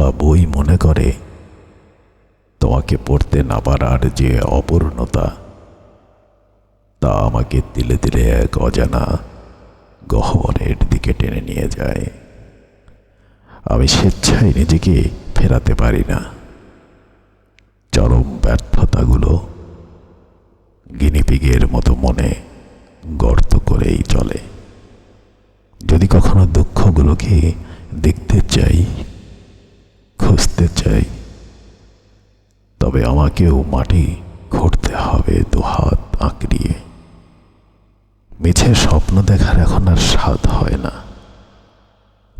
পলা বই মনে করে। তোমাকে পড়তে না পারার যে অপূর্ণতা, তা আমাকে দিলে দিলে এক অজানা গহ্বরের দিকে টেনে নিয়ে যায়। আমি স্বেচ্ছায় নিজেকে ফেরাতে পারি না। চরম ব্যর্থতাগুলো গিনিপিগের মতো মনে গর্ত করেই চলে। যদি কখনো দুঃখগুলোকে দেখতে চাই খুঁজতে চাই। তবে আমাকেও মাটি খুঁড়তে হবে দুহাত আঁকড়িয়ে। মিছে স্বপ্ন দেখার এখন আর স্বাদ হয় না।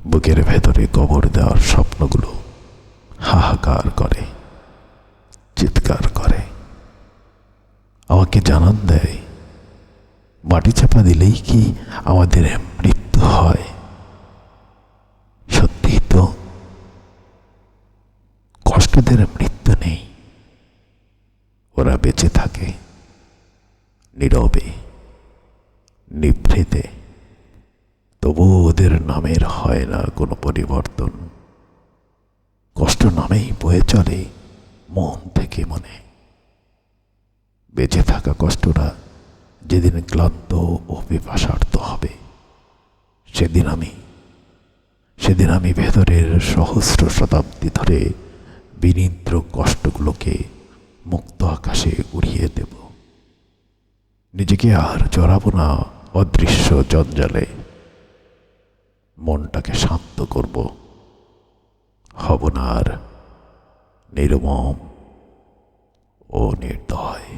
বুকের ভেতরে কবর দেওয়ার স্বপ্নগুলো হাহাকার করে, চিৎকার করে। আমাকে জানান দেয়, মাটি চাপা দিলেই কি আমাদের মৃত্যু হয়? কষ্টদের মৃত্যু নেই। ওরা বেঁচে থাকে, নীরবে, নিভৃতে। তবু ওদের নামের হয় না কোনো পরিবর্তন। কষ্ট নামেই বয়ে চলে মন থেকে মনে। বেঁচে থাকা কষ্টটা যেদিন ক্লান্ত ও পিপাসার্থ হবে, সেদিন আমি সেদিন আমি ভেতরের সহস্র শতাব্দী ধরে বিনিদ্র কষ্টগুলোকে মুক্ত আকাশে উড়িয়ে দেব। নিজেকে আর জড়াবো না অদৃশ্য জঞ্জালে। মনটাকে শান্ত করব। হব না আর নির্মম ও নির্দয়।